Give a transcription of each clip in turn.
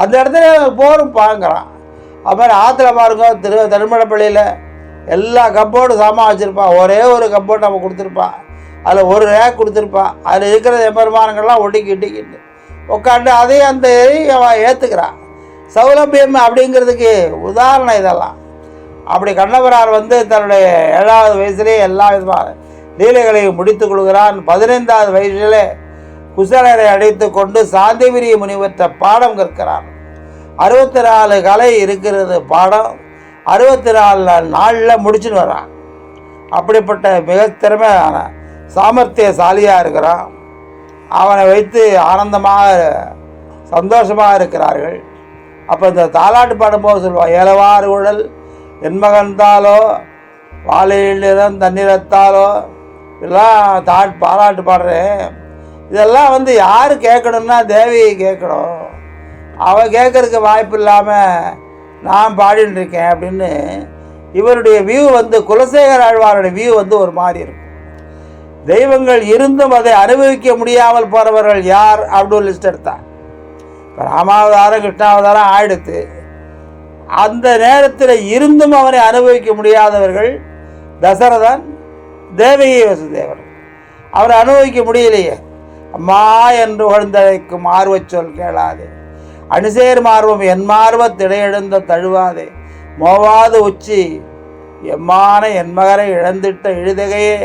அந்த இடத்துல போரும் பாங்கிறான் அப்புறம் ஆற்றுல பாருங்க திரு திருமணப்பள்ளியில் எல்லா கப்போர்டும் சாமான் வச்சுருப்பான். ஒரே ஒரு கப்போர்டு நம்ம கொடுத்துருப்பான் அதில் ஒரு ரேக் கொடுத்துருப்பான் அதில் இருக்கிற எம்பெருமானங்கள்லாம் ஒட்டிக்கி இட்டிக்கிட்டு உட்காந்து அதையும் அந்த அவன் ஏற்றுக்கிறான் சௌலபியம் அப்படிங்கிறதுக்கு உதாரணம் இதெல்லாம். அப்படி கண்ணபுரார் வந்து தன்னுடைய ஏழாவது வயசுலேயே எல்லா விதமான லீலைகளையும் முடித்துக் கொள்கிறான் பதினைந்தாவது வயசிலே குசலரை அழைத்து கொண்டு சாந்திவிரிய முனிவற்ற பாடம் கற்கிறான் அறுபத்தி நாலு கலை இருக்கிறது பாடம். அறுபத்தி நாலு நாளில் முடிச்சுன்னு வரான் அப்படிப்பட்ட மிக திறமையான சாமர்த்தியசாலியாக இருக்கிறான் அவனை வைத்து ஆனந்தமாக சந்தோஷமாக இருக்கிறார்கள். அப்போ இந்த தாலாட்டு பாடும்போது சொல்லுவான் ஏலவாறு உழல் என்மகந்தாலோ வாழையில் வாழையிலிடம் தண்ணீரத்தாலோ இதெல்லாம் தா பாராட்டு பாடுறேன். இதெல்லாம் வந்து யார் கேட்கணும்னா தேவியை கேட்கணும். அவள் கேட்கறதுக்கு வாய்ப்பு இல்லாமல் நான் பாடின்னு இருக்கேன் அப்படின்னு இவருடைய வியூ வந்து குலசேகர ஆழ்வாருடைய வியூ வந்து ஒரு மாதிரி இருக்கும். தெய்வங்கள் இருந்தும் அதை அனுபவிக்க முடியாமல் போகிறவர்கள் யார் அப்படின்னு லிஸ்ட் எடுத்தான் இப்போ ராமாவதாரம் கிருஷ்ணாவதாரம் ஆயிடுத்து. அந்த நேரத்தில் இருந்தும் அவனை அனுபவிக்க முடியாதவர்கள் தசரதன் தேவகி வசுதேவர் அவரை அனுபவிக்க முடியலையே. அம்மா என்று உகழ்ந்தழைக்கும் ஆர்வச் சொல் கேளாதே. அணிசேர் மார்வம் என் மார்வத் திடையெழுந்த தழுவாதே. மோவாது உச்சி எம்மான என் மகரை இழந்திட்ட இழுதகையே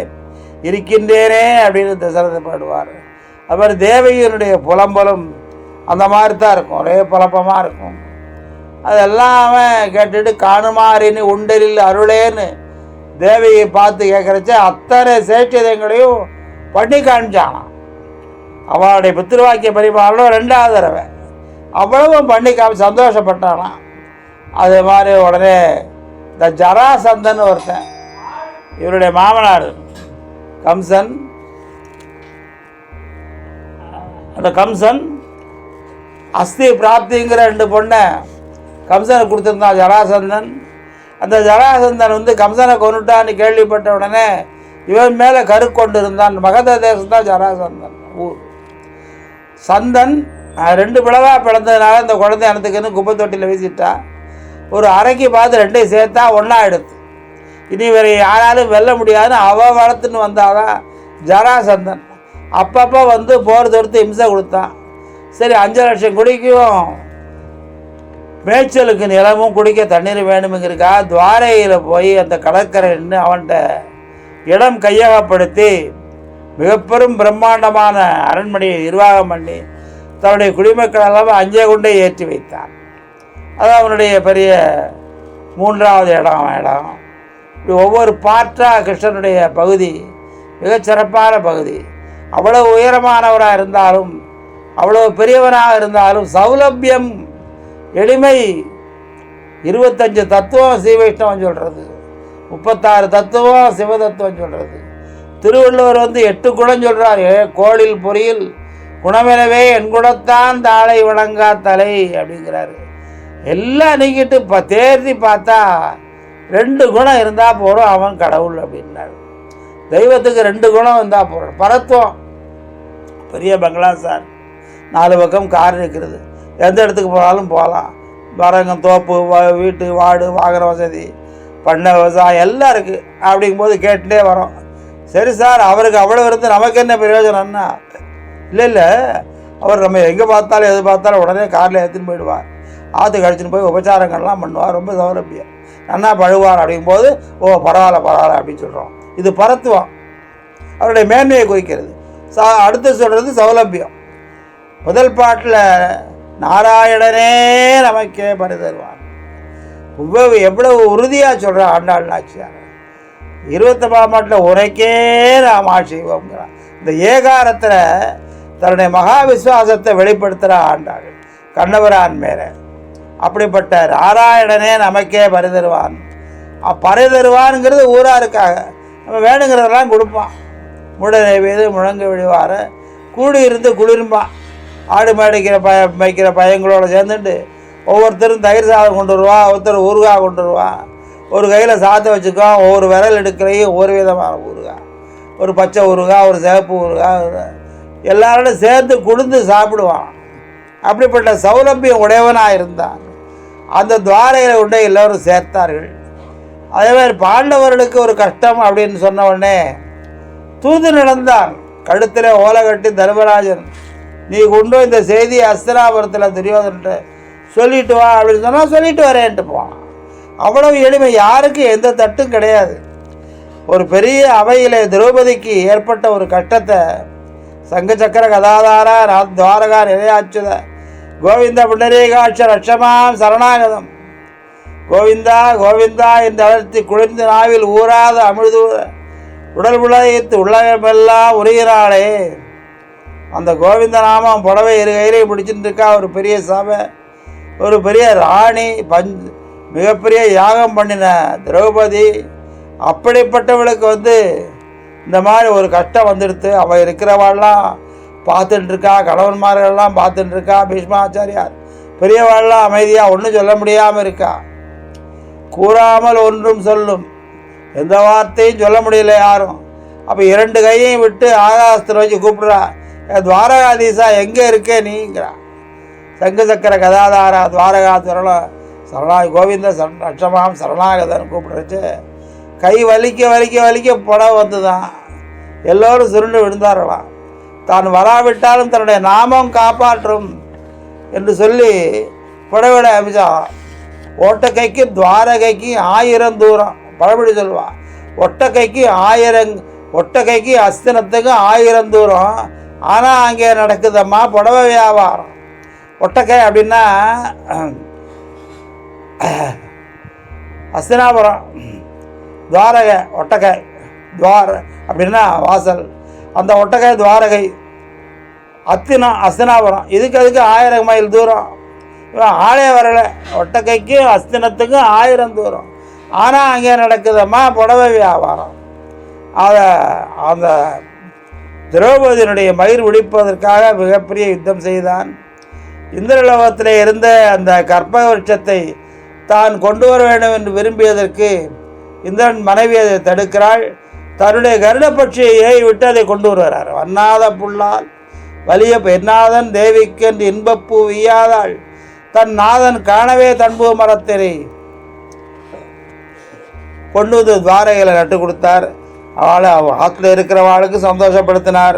இருக்கின்றேனே அப்படின்னு தசரத பாடுவார். அவர் தேவகியினுடைய புலம்பலும் அந்த மாதிரி தான் இருக்கும் ஒரே புலப்பமாக இருக்கும். அதெல்லாம் அவன் கேட்டுட்டு காணுமாறின்னு உண்டலில் அருளேன்னு தேவியை பார்த்து கேட்குறச்ச அத்தனை சேட்சியதைகளையும் பண்ணி காமிச்சானான் அவளுடைய பித்திருவாக்கிய பரிமாறலும் ரெண்டாவது தடவை. அவ்வளவும் பண்ணி காமி சந்தோஷப்பட்டானா? அது மாதிரி உடனே இந்த ஜராசந்தன் ஒருத்தன் இவருடைய மாமனார் கம்சன் அந்த கம்சன் அஸ்தி பிராப்திங்கிற ரெண்டு பொண்ணை கம்சனுக்கு கொடுத்துருந்தான் ஜராசந்தன். அந்த ஜராசந்தன் வந்து கம்சனை கொண்டுட்டான்னு கேள்விப்பட்ட உடனே இவன் மேலே கரு கொண்டு இருந்தான் மகத தேசம் தான் ஜராசந்தன் ஊர். சந்தன் ரெண்டு பிளவா பிளந்ததுனால இந்த குழந்தை எனத்துக்குன்னு குப்பை தொட்டியில் வீசிட்டா. ஒரு அரைக்கு பார்த்து ரெண்டையும் சேர்த்தா ஒன்றா எடுத்து. இனி வேறு யாராலும் வெல்ல முடியாதுன்னு அவ வளர்த்துன்னு வந்தாதான் ஜராசந்தன். அப்பப்போ வந்து போர் தொடுத்து இம்சை கொடுத்தான். சரி அஞ்சு லட்சம் குடிக்கும். மேய்ச்சலுக்கு நிலமும் குடிக்க தண்ணீர் வேணுமுங்கிறக்கா துவாரையில் போய் அந்த கடற்கரை நின்று அவன்கிட்ட இடம் கையகப்படுத்தி மிகப்பெரும் பிரம்மாண்டமான அரண்மனையை நிர்வாகம் பண்ணி தன்னுடைய குடிமக்கள் எல்லாம் அஞ்சே கொண்டே ஏற்றி வைத்தான் அது அவனுடைய பெரிய மூன்றாவது இடம் அவன் இடம் இப்படி ஒவ்வொரு பார்ட்டாக கிருஷ்ணனுடைய பகுதி மிகச்சிறப்பான பகுதி. அவ்வளோ உயரமானவராக இருந்தாலும் அவ்வளோ பெரியவனாக இருந்தாலும் சௌலபியம் எளிமை இருபத்தஞ்சு தத்துவம் ஸ்ரீ வைஷ்ணவம் சொல்கிறது முப்பத்தாறு தத்துவம் சிவதத்துவம் சொல்கிறது திருவள்ளுவர் வந்து எட்டு குணம் சொல்கிறார் ஏ கோளில் பொறியில் குணமெனவே என் குணத்தான் தாளை வணங்கா தலை அப்படிங்கிறாரு. எல்லாம் நீக்கிட்டு இப்போ தேர்த்தி பார்த்தா ரெண்டு குணம் இருந்தால் போகிறோம் அவன் கடவுள் அப்படின்னாரு. தெய்வத்துக்கு ரெண்டு குணம் இருந்தால் போகிறோம் பரத்துவம். பெரிய பங்களா சார். நாலு பக்கம் கார் இருக்கிறது எந்த இடத்துக்கு போனாலும் போகலாம். மரங்கம் தோப்பு வா- வீட்டு வாடு வாகன வசதி பண்ணை விவசாயம் எல்லாம் இருக்குது அப்படிங்கும்போது கேட்டுட்டே வரோம். சரி சார் அவருக்கு அவ்வளோ இருந்து நமக்கு என்ன பிரயோஜனம்னா இல்லை இல்லை. அவர் நம்ம எங்கே பார்த்தாலும் எது பார்த்தாலும் உடனே காரில் ஏற்றின்னு போயிடுவார். ஆற்றுக்கு அடிச்சுன்னு போய் உபச்சாரங்கள்லாம் பண்ணுவார். ரொம்ப சௌலபியம் நன்னா பழுவார் அப்படிங்கும்போது ஓ பரவாயில்ல பரவாயில்ல அப்படின்னு சொல்கிறோம் இது பரத்துவம். அவருடைய மேன்மையை குறிக்கிறது. சா அடுத்து சொல்கிறது சௌலபியம். முதல் பாட்டில் நாராயணனே நமக்கே பரி தருவான் இவ்வளவு எவ்வளவு உறுதியாக சொல்கிறான் ஆண்டாள் நாச்சியார். இருபத்தொம்பதாம் பாட்டில் உரைக்கே நாம் ஆட்சிவோங்கிறான் இந்த ஏகாரத்தில் தன்னுடைய மகா விசுவாசத்தை வெளிப்படுத்துகிற ஆண்டாள். கண்ணவரான் மேலே. அப்படிப்பட்ட நாராயணனே நமக்கே பரிதருவான். பரிதருவான்ங்கிறது ஊராருக்காக. நம்ம வேணுங்கிறதெல்லாம் கொடுப்பான். முட நெய்வேது முழங்கு விழுவார கூடி இருந்து குளிர்பான் ஆடு மாடிக்கிற பய மேய்க்கிற பையங்களோட சேர்ந்துட்டு ஒவ்வொருத்தரும் தயிர் சாதம் கொண்டு வருவான் ஒருத்தர் ஊறுகாய் கொண்டு வருவான் ஒரு கையில் சாத்தை வச்சுக்கோ ஒவ்வொரு விரல் எடுக்கிறையும் ஒவ்வொரு விதமான ஊறுகாய். ஒரு பச்சை ஊறுகாய் ஒரு சிவப்பு ஊறுகாய் ஒரு- எல்லாரோட சேர்ந்து கொடுத்து சாப்பிடுவான். அப்படிப்பட்ட சௌலபியம் உடையவனாக இருந்தான். அந்த துவாரையில் கொண்டு எல்லோரும் சேர்த்தார்கள். அதே மாதிரி பாண்டவர்களுக்கு ஒரு கஷ்டம் அப்படின்னு சொன்ன உடனே தூது நடந்தான். கழுத்தில் ஓலை கட்டி தர்மராஜன் நீ கொண்டு இந்த செய்தியை அஸ்திராபுரத்தில் துரியோதன்ட்டு சொல்லிட்டு வா அப்படின்னு சொன்னால் சொல்லிட்டு வரேன்ட்டு போவான். அவ்வளவு எளிமை யாருக்கு எந்த தட்டும் கிடையாது. ஒரு பெரிய அவையில் திரௌபதிக்கு ஏற்பட்ட ஒரு கஷ்டத்தை சங்க சக்கர கதாதாரா துவாரகா நிலையாச்சுத கோவிந்த புண்டரீகாட்ச லட்சமாம் சரணாகதம். கோவிந்தா கோவிந்தா என்று அழைத்து குளிர்ந்த நாவில் ஊறாத அமிழ்து உடல் உலகித்து உள்ளகமெல்லாம் உருகிறாளே. அந்த கோவிந்த நாமம் புடவை இரு கையிலையும் பிடிச்சிட்டு இருக்கா ஒரு பெரிய சபை ஒரு பெரிய ராணி பஞ்சு மிகப்பெரிய யாகம் பண்ணின திரௌபதி அப்படிப்பட்டவளுக்கு வந்து இந்த மாதிரி ஒரு கஷ்டம் வந்துடுத்து. அவள் இருக்கிறவாள்லாம் பார்த்துட்டுருக்கா கணவன்மார்கள்லாம் பார்த்துட்டுருக்கா பீஷ்மாச்சாரியார். பெரியவாள்லாம் அமைதியாக ஒன்றும் சொல்ல முடியாமல் இருக்கா. கூறாமல் ஒன்றும் சொல்லும். எந்த வார்த்தையும் சொல்ல முடியல யாரும். அப்போ இரண்டு கையையும் விட்டு ஆகாசத்தில் வச்சு கூப்பிடுறா. "ஏ துவாரகாதீசா எங்கே இருக்கே நீங்கிறா. சங்கு சக்கர கதாதாரா துவாரகா சரண சரணா கோவிந்த சரண லட்சமாம் சரணாகதன் கூப்பிடுறச்சு. கை வலிக்க வலிக்க வலிக்க புடவை வந்துதான் எல்லோரும் சுருண்டு விழுந்தார்களாம் தான் வராவிட்டாலும் தன்னுடைய நாமம் காப்பாற்றும் என்று சொல்லி புடவிட அமைச்சான் ஒட்டக்கைக்கு துவாரகைக்கு ஆயிரம் தூரம். பழமொழி சொல்வா. ஒட்டக்கைக்கு ஆயிரம் ஒட்டக்கைக்கு அஸ்தினத்துக்கு ஆயிரம் தூரம். ஆனால் அங்கே நடக்குதம்மா புடவை வியாபாரம். ஒட்டக்கை அப்படின்னா அஸ்தினாபுரம் துவாரகை ஒட்டகை துவார அப்படின்னா வாசல். அந்த ஒட்டகை துவாரகை அத்தினா அஸ்தினாபுரம். இதுக்கு அதுக்கு ஆயிரம் மைல் தூரம். இவன் ஆளே வரலை. ஒட்டக்கைக்கும் அஸ்தினத்துக்கும் ஆயிரம் தூரம். ஆனால் அங்கே நடக்குதம்மா புடவை வியாபாரம். அதை அந்த திரௌபதியினுடைய மயிர் ஒழிப்பதற்காக மிகப்பெரிய யுத்தம் செய்தான். இந்திரலோகத்தில் இருந்த அந்த கற்பக விருட்சத்தை தான் கொண்டு வர வேண்டும் என்று விரும்பியதற்கு இந்திரன் மனைவி அதை தடுக்கிறாள். தன்னுடைய கருடப்பட்சியை ஏறி விட்டு அதை கொண்டு வருகிறார். வண்ணாத புல்லால் வலிய பெண்ணாதன் தேவிக்கென்று இன்பப்பூ வியாதாள். தன் நாதன் காணவே தன்பு மரத்தினை கொண்டு வந்து துவாரைகளை நட்டு கொடுத்தார். அவளை அவ ஆற்றுல இருக்கிறவாளுக்கு சந்தோஷப்படுத்தினார்.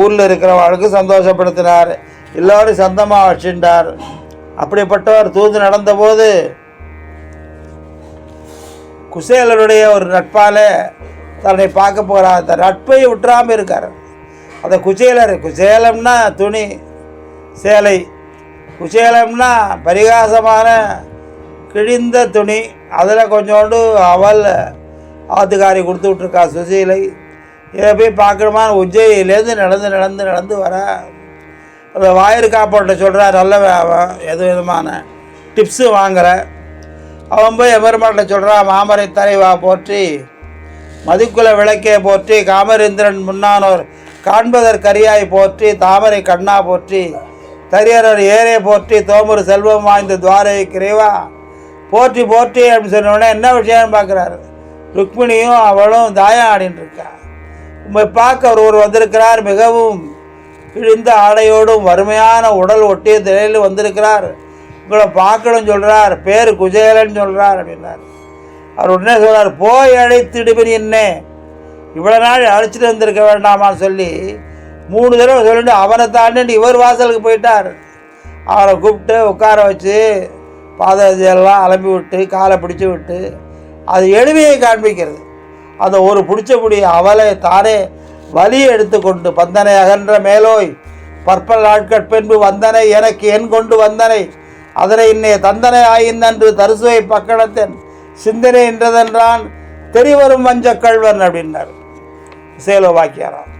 ஊரில் இருக்கிறவாளுக்கு சந்தோஷப்படுத்தினார். எல்லோரும் சொந்தமாக வச்சுட்டார் அப்படிப்பட்டவர் தூது நடந்தபோது குசேலருடைய ஒரு நட்பால் தன்னை பார்க்க போகிறார் அந்த நட்பை விட்டுறாமல் இருக்கார். அந்த குசேலர் குசேலம்னா துணி சேலை. குசேலம்னா பரிகாசமான கிழிந்த துணி. அதில் கொஞ்சோண்டு அவள் ஆத்துக்காரி கொடுத்து விட்ருக்கா சுசீலை. இதை போய் பார்க்கணுமான்னு உஜ்ஜயிலேருந்து நடந்து நடந்து நடந்து வர. அந்த வாயிறு காப்பாட்ட சொல்கிறா நல்ல எது விதமான டிப்ஸு வாங்குகிறேன் அவன் போய் எபெருமாட்டில் சொல்கிறான் மாமரை தலைவா போற்றி. மதிக்குல விளக்கே போற்றி. காமரேந்திரன் முன்னானோர் காண்பதற்கரியாய் போற்றி. தாமரை கண்ணா போற்றி. தரியரர் ஏரே போற்றி. தோமர் செல்வம் வாய்ந்த துவாரை கிரைவா. போற்றி போற்றி அப்படின்னு சொன்னோடனே என்ன விஷயம் பார்க்குறாரு? ருக்மிணியும் அவளும் தாயம் ஆடின்னு இருக்கா. உண்மை பார்க்க ஒருவர் வந்திருக்கிறார். மிகவும் இழிந்த ஆடையோடும் வறுமையான உடல் ஒட்டிய நிலையில் வந்திருக்கிறார். உங்களை பார்க்கணும்னு சொல்கிறார் பேர் குஜேலன்னு சொல்கிறார் அப்படின்னார். அவர் உடனே சொல்கிறார் போய் அழைத்திடுவன் என்ன. இவ்வளோ நாள் அழைச்சிட்டு வந்திருக்க வேண்டாமான்னு சொல்லி மூணு தடவை சொல்லிட்டு அவனை தாண்டிட்டு இவர் வாசலுக்கு போயிட்டார். அவரை கூப்பிட்டு உட்கார வச்சு பாதையெல்லாம் அலம்பி விட்டு காலை பிடிச்சி விட்டு அது எளிமையை காண்பிக்கிறது. அந்த ஒரு பிடிச்சபடி அவளை தானே வலியை எடுத்துக்கொண்டு பந்தனை அகன்ற மேலோய் பற்பல் நாட்கள் பின்பு வந்தனை எனக்கு என் கொண்டு வந்தனை. அதனை இன்னைய தந்தனை ஆயின் தருசுவை தரிசுவை பக்கணத்தன் சிந்தனை என்றதென்றான் தெரிவரும் வஞ்ச கழ்வன் அப்படின்னார். சேலோ வாக்கியாராம்.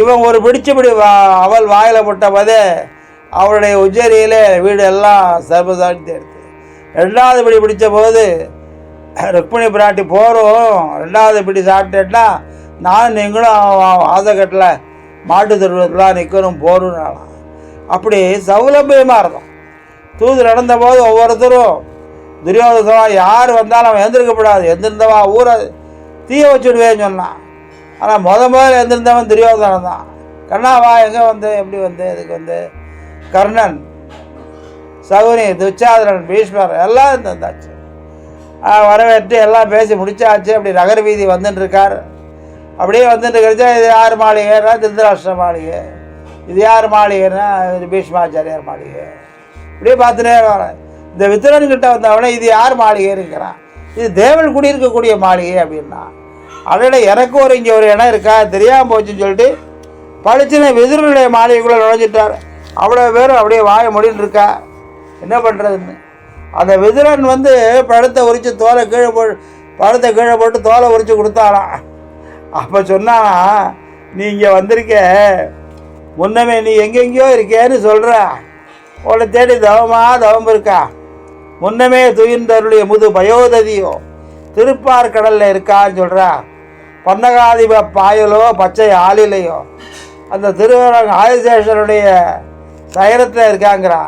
இவன் ஒரு பிடிச்சபடி வா அவள் வாயில் போட்டபோதே அவளுடைய உஜ்ஜரியிலே வீடு எல்லாம் சர்வசாட்சி எடுத்து. ரெண்டாவது பிடி பிடிச்ச போது ருக்மிணி பிராட்டி போகிறோம் ரெண்டாவது பிடி சாப்பிட்டேன்னா நானும் நீங்களும் ஆசைக்கட்டில் மாட்டு திருவிழத்தில் நிற்கணும் போகணும்னாலாம் அப்படி சௌலபியமாக இருந்தோம். தூது நடந்தபோது ஒவ்வொருத்தரும் துரியோதனா யார் வந்தாலும் அவன் எந்திருக்கப்படாது. எந்திருந்தவா ஊரை தீய வச்சுடுவேன்னு சொன்னான். ஆனால் முத முதல்ல எந்திருந்தவன் துரியோதனன் தான். கண்ணாவா எங்கே வந்து? எப்படி வந்து? இதுக்கு வந்து? கர்ணன் சகுனி துச்சாதனன் பீஷ்மர் எல்லாம் இருந்தாச்சு. வரவேற்று எல்லாம் பேசி முடிச்சாச்சு. அப்படி நகர் வீதி வந்துட்டு இருக்கார் அப்படியே வந்துட்டு இருக்கிறச்சா இது யார் மாளிகைன்னா திருதராஷ்டிர மாளிகை. இது யார் மாளிகைன்னா இது பீஷ்மாச்சாரியார் மாளிகை. இப்படியே பார்த்துட்டே வரேன் இந்த வித்திரன்கிட்ட வந்தவனே இது யார் மாளிகைங்கிறான் இது தேவன் குடியிருக்கக்கூடிய மாளிகை அப்படின்னா. அதோட எனக்கு ஒரு இங்கே ஒரு இடம் இருக்கா? தெரியாமல் போச்சுன்னு சொல்லிட்டு படிச்சுன விதுரனுடைய மாளிகைக்குள்ளே நுழைஞ்சிட்டார். அவ்வளோ பேரும் அப்படியே வாய முடின்னு இருக்கா. என்ன பண்ணுறதுன்னு அந்த விதுரன் வந்து பழத்தை உரித்து தோலை கீழே போ பழத்தை கீழே போட்டு தோலை உரித்து கொடுத்தாராம். அப்போ சொன்னானா நீ இங்கே வந்திருக்க. முன்னமே நீ எங்கெங்கேயோ இருக்கேன்னு சொல்கிற உன்னை தேடி தவமா தவம் இருக்கா? முன்னமே துயின்றருடைய முது பயோததியோ திருப்பார் கடலில் இருக்கான்னு சொல்கிறா பன்னகாதிப பாயலோ பச்சை ஆளிலையோ அந்த திருவரங்க ஆதிசேஷனுடைய சயனத்தில் இருக்காங்கிறா.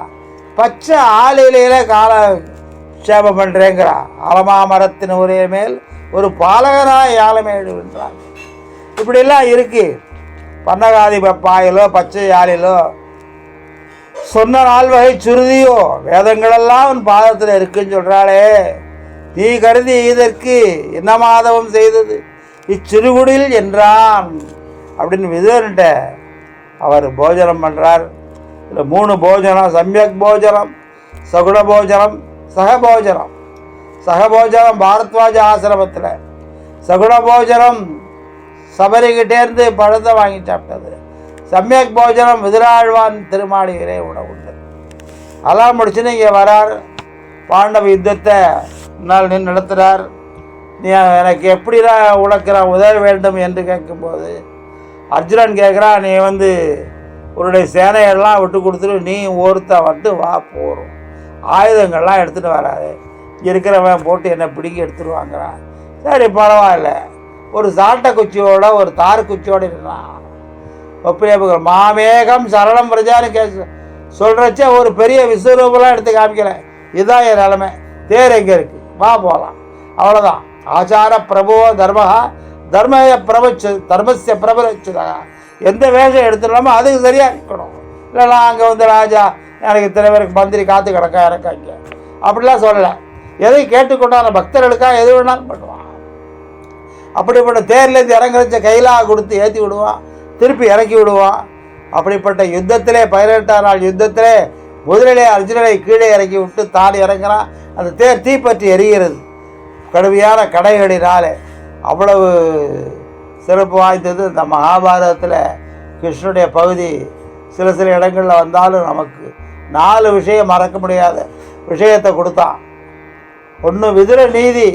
பச்சை ஆளிலையில கால சேபம் பண்ணுறேங்கிறா ஆலமா மரத்தின் ஒரே மேல் ஒரு பாலகராக யாழமேடு என்றார் இப்படிலாம் இருக்குது பன்னகாதிப பாயலோ பச்சை ஆளிலோ சொன்ன நாள் வகை சுருதியோ வேதங்களெல்லாம் உன் பாதத்தில் இருக்குன்னு சொல்கிறாளே நீ கருதி இதற்கு என்ன மாதவம் செய்தது? இச்சிறுகுடில் என்றான். அப்படின்னு விதுவன்ட்ட அவர் போஜனம் பண்ணுறார் இதில் மூணு போஜனம் சமயக் போஜனம் சகுண போஜனம் சகபோஜனம் சகபோஜனம் பாரத்வாஜ ஆசிரமத்தில். சகுண போஜனம் சபரிகிட்டேருந்து பழத்தை வாங்கி சாப்பிட்டது. சமயக் போஜனம் விதிராழ்வான் திருமாளிகளே உணவுண்டு. அதெல்லாம் முடிச்சுன்னு இங்கே வரார். பாண்டவ யுத்தத்தை முன்னால் நின்று நடத்துகிறார் நீ எனக்கு எப்படிலாம் உனக்கு நான் உதவ வேண்டும் என்று கேட்கும்போது அர்ஜுனன் கேட்குறான் நீ வந்து உன்னுடைய சேனையெல்லாம் விட்டு கொடுத்துட்டு நீ ஒருத்த மட்டும் வா போகிறோம் ஆயுதங்கள்லாம் எடுத்துகிட்டு வராது. இருக்கிறவன் போட்டு என்னை பிடிக்க எடுத்துட்டு வாங்குறான். சரி பரவாயில்ல. ஒரு சாட்டை குச்சியோட ஒரு தார் குச்சியோட இருந்தான் ஒப்பிரேபுகள் மாமேகம் சரளம் பிரஜான்னு கே சொல்கிறச்ச ஒரு பெரிய விஸ்வரூபம்லாம் எடுத்து காமிக்கல. இதுதான் என் நிலைமை. தேர் எங்கே இருக்குது வா போகலாம் அவ்வளோதான் ஆச்சார பிரபுவோ தர்மஹா தர்மய பிரபச்சு தர்மஸ்ய பிரபலச்சுதா எந்த வேஷம் எடுத்துடலாமோ அதுக்கு சரியாக இருக்கணும். இல்லைனா அங்கே வந்து ராஜா எனக்கு தலைவருக்கு மந்திரி காத்து கிடக்கா இறக்கா இங்கே. அப்படிலாம் சொல்லலை. எதை கேட்டுக்கொண்டான பக்தர்களுக்காக எது வேணாலும் பண்ணுவான். அப்படிப்பட்ட தேர்லேருந்து இறங்குறச்ச கையிலாக கொடுத்து ஏற்றி விடுவான். திருப்பி இறக்கி விடுவான் அப்படிப்பட்ட யுத்தத்திலே பதினெட்டாம் நாள் யுத்தத்திலே முதலிலே அர்ஜுனனை கீழே இறக்கி விட்டு தான் இறங்குறான் அந்த தேர் தீப்பற்றி எரிகிறது. கடுமையான கடைகளினாலே அவ்வளவு சிறப்பு வாய்ந்தது. இந்த மகாபாரதத்தில் கிருஷ்ணனுடைய பகுதி சில சில இடங்களில் வந்தாலும் நமக்கு நாலு விஷயம் மறக்க முடியாத விஷயத்தை கொடுத்தான் ஒன்று விதுர நீதி.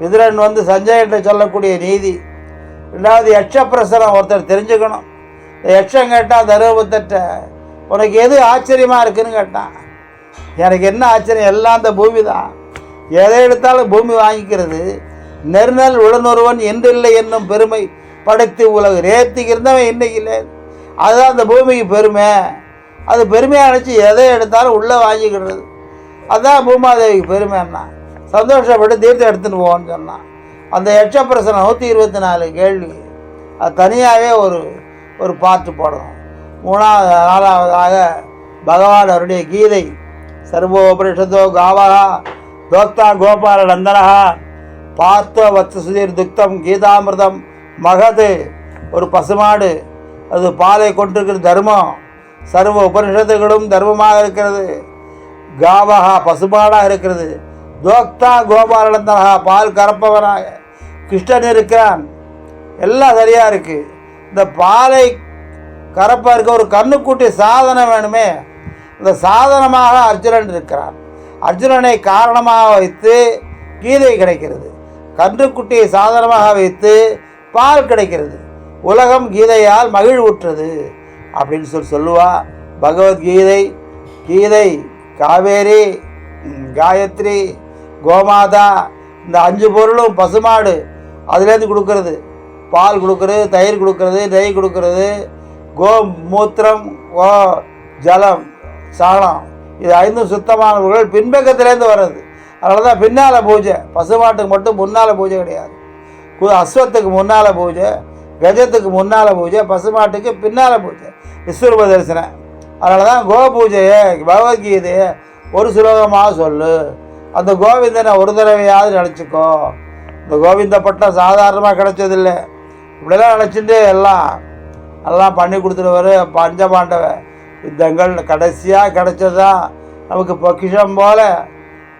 விதுரன் வந்து சஞ்சய் என்று சொல்லக்கூடிய நீதி. ரெண்டாவது யட்சப்பிரசனம் ஒருத்தர் தெரிஞ்சுக்கணும். யட்சம் கேட்டால் தருவபுத்தட்ட உனக்கு எது ஆச்சரியமாக இருக்குன்னு கேட்டான் எனக்கு என்ன ஆச்சரியம்? எல்லாம் அந்த பூமி தான். எதை எடுத்தாலும் பூமி வாங்கிக்கிறது. நெருநல் உடனொருவன் என்றில்லை என்னும் பெருமை படைத்து உலகு நேர்த்திக்கு இருந்தவன் இன்னைக்கு இல்லை. அதுதான் அந்த பூமிக்கு பெருமை. அது பெருமையாக நினச்சி எதை எடுத்தாலும் உள்ளே வாங்கிக்கிடுறது அதுதான் பூமாதேவிக்கு பெருமைன்னா சந்தோஷப்பட்டு தீர்த்தம் எடுத்துன்னு போவோன்னு சொன்னான். அந்த யட்சப்பிரசனம் நூற்றி இருபத்தி நாலு கேள்வி. அது தனியாகவே ஒரு ஒரு பாட்டு போடணும். மூணாவது நாலாவதாக பகவான் அவருடைய கீதை சர்வோபரிஷதோ காவகா தோக்தா கோபால நந்தனகா பார்த்தோ வத்த சுதீர் துக்தம் கீதாமிர்தம் மகது ஒரு பசுமாடு அது பாலை கொண்டிருக்கிற தர்மம் சர்வ உபனிஷத்துகளும் தர்மமாக இருக்கிறது. காவகா பசுமாடாக இருக்கிறது. தோக்தா கோபாலனந்தனஹா பால் கறப்பவனாக. கிருஷ்ணன் இருக்கிறான் எல்லாம் சரியாக இருக்குது இந்த பாலை கரப்பாக இருக்க ஒரு கண்ணுக்குட்டி சாதனம் வேணுமே. இந்த சாதனமாக அர்ஜுனன் இருக்கிறான். அர்ஜுனனை காரணமாக வைத்து கீதை கிடைக்கிறது. கன்றுக்குட்டியை சாதனமாக வைத்து பால் கிடைக்கிறது. உலகம் கீதையால் மகிழ்வுற்றது அப்படின்னு சொல்லி சொல்லுவா பகவத்கீதை. கீதை காவேரி காயத்ரி கோமாதா இந்த அஞ்சு பொருளும் பசுமாடு அதுலேருந்து கொடுக்கறது. பால் கொடுக்கறது தயிர் கொடுக்கறது நெய் கொடுக்கறது கோ மூத்திரம் கோ ஜலம் சாணம். இது ஐந்தும் சுத்தமான பொருள் பின்பக்கத்திலேருந்து வர்றது. அதனால தான் பின்னால் பூஜை. பசுமாட்டுக்கு மட்டும் முன்னால் பூஜை கிடையாது. அஸ்வத்துக்கு முன்னால் பூஜை கஜத்துக்கு முன்னால் பூஜை பசுமாட்டுக்கு பின்னால் பூஜை. விஸ்வரூப தரிசனம். அதனால தான் கோ பூஜையை பகவத்கீதையை ஒரு சுலோகமாக சொல்லு. அந்த கோவிந்தனை ஒரு தடவையாவது நினச்சிக்கோ. இந்த கோவிந்த பட்டம் சாதாரணமாக கிடைச்சதில்லை. இப்படிலாம் நினச்சிட்டு எல்லாம் எல்லாம் பண்ணி கொடுத்துருவாரு பஞ்சபாண்டவ. யுத்தங்கள் கடைசியாக கிடைச்சதுதான் நமக்கு பொக்கிஷம் போல்.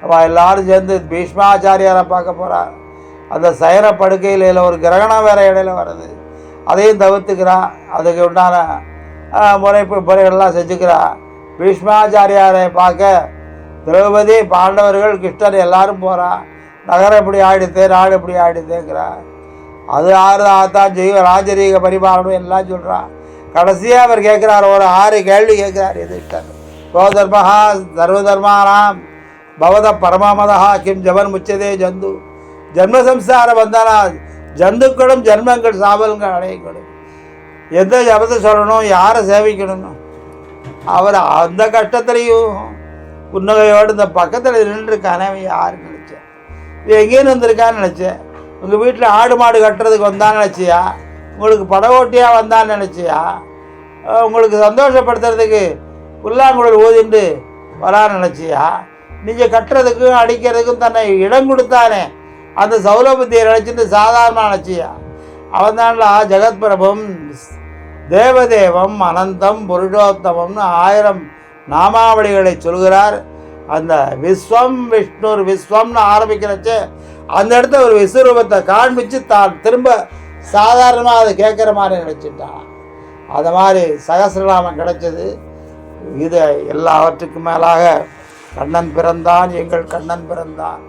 நம்ம எல்லாரும் சேர்ந்து பீஷ்மாச்சாரியாரை பார்க்க போகிறார் அந்த சைர படுக்கையில் ஒரு கிரகணம் வேறு இடையில வருது. அதையும் தவிர்த்துக்கிறான் அதுக்கு உண்டான முறை முறைகள்லாம் செஞ்சுக்கிறான் பீஷ்மாச்சாரியாரை பார்க்க திரௌபதி பாண்டவர்கள் கிருஷ்ணர் எல்லாரும் போகிறான் நகரம் இப்படி ஆயிடுத்து நாடு இப்படி ஆயிடுத்துங்கிறா அது ஆறு ஆத்தான் ஜெய்வ ராஜரீக பரிபாலனம் எல்லாம் சொல்கிறான் கடைசியாக அவர் கேட்குறார் ஒரு ஆறு கேள்வி கேட்குறார் யுதிஷ்டர் சர்வ சர்வதர்மானாம் பவத பரமமதா கிம் ஜபன் முச்சதே ஜந்து. ஜன்மசம்சார வந்தானா ஜந்துக்களும் ஜன்மங்கள் சாபல்கள் அடையக்கூடும். எந்த ஜபத்தை சொல்லணும் யாரை சேவிக்கணும் அவர் அந்த கஷ்டத்துலையும் புன்னகையோடு இந்த பக்கத்தில் நின்றுருக்கானே அவன் யாருக்கு? நினச்சேன் வந்திருக்கான்னு நினச்சேன். உங்கள் வீட்டில் ஆடு மாடு கட்டுறதுக்கு வந்தான்னு நினச்சியா? உங்களுக்கு பட ஓட்டியாக வந்தான்னு நினச்சியா? உங்களுக்கு சந்தோஷப்படுத்துறதுக்கு புல்லாங்குழல் ஊதிண்டு வரான்னு நினச்சியா? நீங்கள் கட்டுறதுக்கும் அடிக்கிறதுக்கும் தன்னை இடம் கொடுத்தானே. அந்த சௌலபத்தியை நினச்சிட்டு சாதாரண நினச்சியா? அவன் தான்ல ஜெகத் பிரபம் தேவதேவம் அனந்தம் புருஷோத்தமம்னு ஆயிரம் நாமாவளிகளை சொல்கிறார். அந்த விஸ்வம் விஷ்ணுர் விஸ்வம்னு ஆரம்பிக்கிறச்சே அந்த இடத்த ஒரு விஸ்வரூபத்தை காண்பிச்சு தான் திரும்ப சாதாரணமாக அதை கேட்குற மாதிரி நினச்சிட்டான் அது மாதிரி சகசிரநாமம் கிடைச்சது. இது எல்லாவற்றுக்கும் மேலாக கண்ணன் பிறந்தான் எங்கள் கண்ணன் பிறந்தான்.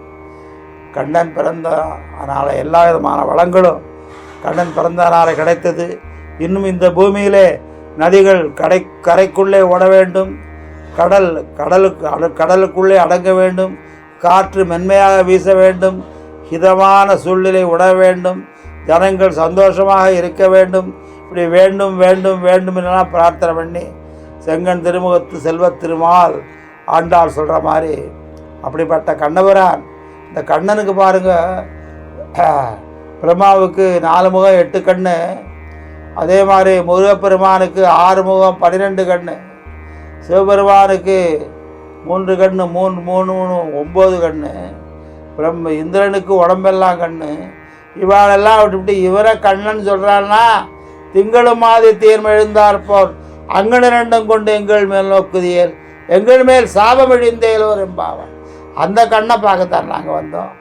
கண்ணன் பிறந்தான் அதனால் எல்லா விதமான வளங்களும் கண்ணன் பிறந்தனால் கிடைத்தது. இன்னும் இந்த பூமியிலே நதிகள் கடை கரைக்குள்ளே ஓட வேண்டும். கடல் கடலுக்கு அட- கடலுக்குள்ளே அடங்க வேண்டும். காற்று மென்மையாக வீச வேண்டும். ஹிதமான சூழ்நிலை உட வேண்டும். ஜனங்கள் சந்தோஷமாக இருக்க வேண்டும். இப்படி வேண்டும் வேண்டும் வேண்டும் என்றெல்லாம் பிரார்த்தனை பண்ணி செங்கன் திருமுகத்து செல்வத் திருமால் ஆண்டாள் சொல்கிற மாதிரி அப்படிப்பட்ட கண்ணபிரான் இந்த கண்ணனுக்கு பாருங்கள் பிரம்மாவுக்கு நாலு முகம் எட்டு கண்ணு. அதே மாதிரி முருகப்பெருமானுக்கு ஆறு முகம் பன்னிரெண்டு கண்ணு. சிவபெருமானுக்கு மூன்று கண்ணு மூணு மூணு மூணு ஒம்பது கண்ணு. பிரம்ம இந்திரனுக்கு உடம்பெல்லாம் கண்ணு. இவாளெல்லாம் விட்டுவிட்டு இவரை கண்ணன் சொல்கிறான்னா திங்களும் மாதி தீர்ம எழுந்தார் அங்கன ரெண்டும் கொண்டு எங்கள் மேல் நோக்குதியர் எங்கள் மேல் சாபம் இழிந்தேலோர் எம்பாவன் அந்த கண்ணை பார்க்கத்தான் நாங்கள் வந்தோம்.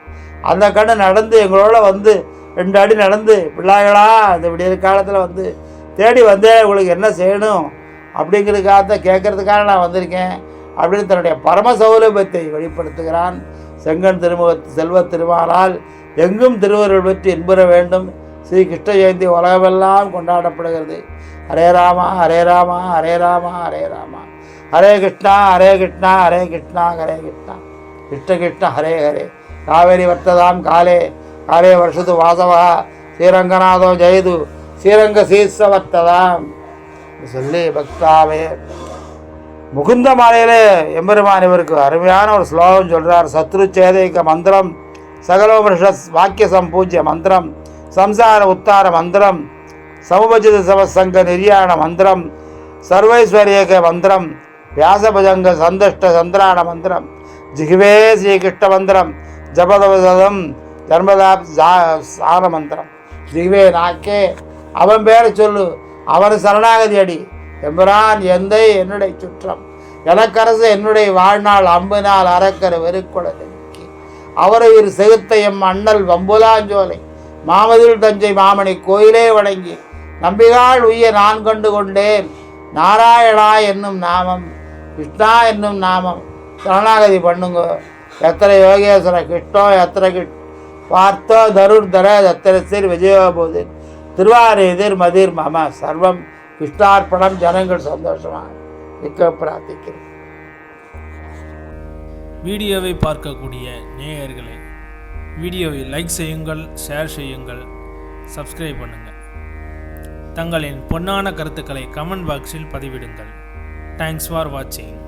அந்த கண்ணு நடந்து எங்களோட வந்து ரெண்டு அடி நடந்து பிள்ளைகளா இந்த விடிய காலத்தில் வந்து தேடி வந்தேன் உங்களுக்கு என்ன செய்யணும்? அப்படிங்கிறதுக்காக கேட்கறதுக்காக நான் வந்திருக்கேன். அப்படின்னு தன்னுடைய பரம சௌலபியத்தை வெளிப்படுத்துகிறான். செங்கன் திருமுக செல்வ திருமானால் எங்கும் திருவருள் பற்றி இன்புற வேண்டும். ஸ்ரீ கிருஷ்ண ஜெயந்தி உலகமெல்லாம் கொண்டாடப்படுகிறது. ஹரே ராமா ஹரே ராமா ஹரே ராமா ஹரே ராமா. ஹரே கிருஷ்ணா ஹரே கிருஷ்ணா ஹரே கிருஷ்ணா ஹரே கிருஷ்ணா. கிருஷ்ண கிருஷ்ண ஹரே ஹரே. காவேரி வர்த்ததாம் காலே. காலே வருஷது வாசவா. ஸ்ரீரங்கநாதோ ஜெயது. ஸ்ரீரங்க சீர்ஷ வர்த்ததாம். சொல்லி பக்தாவே முகுந்த மாலையிலே எம்பெருமான் இவருக்கு அருமையான ஒரு ஸ்லோகம் சொல்கிறார் சத்ரு சேதைக்க மந்திரம் சகலோபனிஷத் வாக்கிய சம்பூஜ்ய மந்திரம் சம்சார உத்தார மந்திரம் சமபஜித சமசங்க நிர்யாண மந்திரம் சர்வைஸ்வரியக மந்திரம் வியாசபஜங்க சந்தஷ்ட சந்திராண மந்திரம் ஜிகுவே ஸ்ரீகிருஷ்ண மந்திரம் ஜபதவதம் தர்மதா சார மந்திரம். ஜிகுவே நாக்கே அவன் பேரை சொல்லு. அவன் சரணாகதி அடி. எம்பரான் எந்தை என்னுடைய சுற்றம்? எனக்கரசு என்னுடைய வாழ்நாள் அம்பினால் அறக்கர வெறுக்குடலை அவரை இரு செகுத்த எம் அண்ணல் வம்புலாஞ்சோலை மாமதில் தஞ்சை மாமணி கோயிலே வணங்கி. நம்பிகாள் உய்ய நான் கண்டு கொண்டேன். நாராயணா என்னும் நாமம் கிருஷ்ணா என்னும் நாமம். சரணாகதி பண்ணுங்க. எத்தனை யோகேஸ்வர கிருஷ்ணோ எத்தனை பார்த்தோ தருர் தர தத்திரசிர் விஜயோபோது திருவாரீதிர் மதிர் மம சர்வம் கிருஷ்ணார்ப்பணம் ஜனங்கள் சந்தோஷமாக இருக்க பிரார்த்திக்கிறேன். வீடியோவை பார்க்கக்கூடிய நேயர்களே வீடியோவை லைக் செய்யுங்கள் ஷேர் செய்யுங்கள் சப்ஸ்கிரைப் பண்ணுங்கள் தங்களின் பொன்னான கருத்துக்களை கமெண்ட் பாக்ஸில் பதிவிடுங்கள். தேங்க்ஸ் ஃபார் வாட்சிங்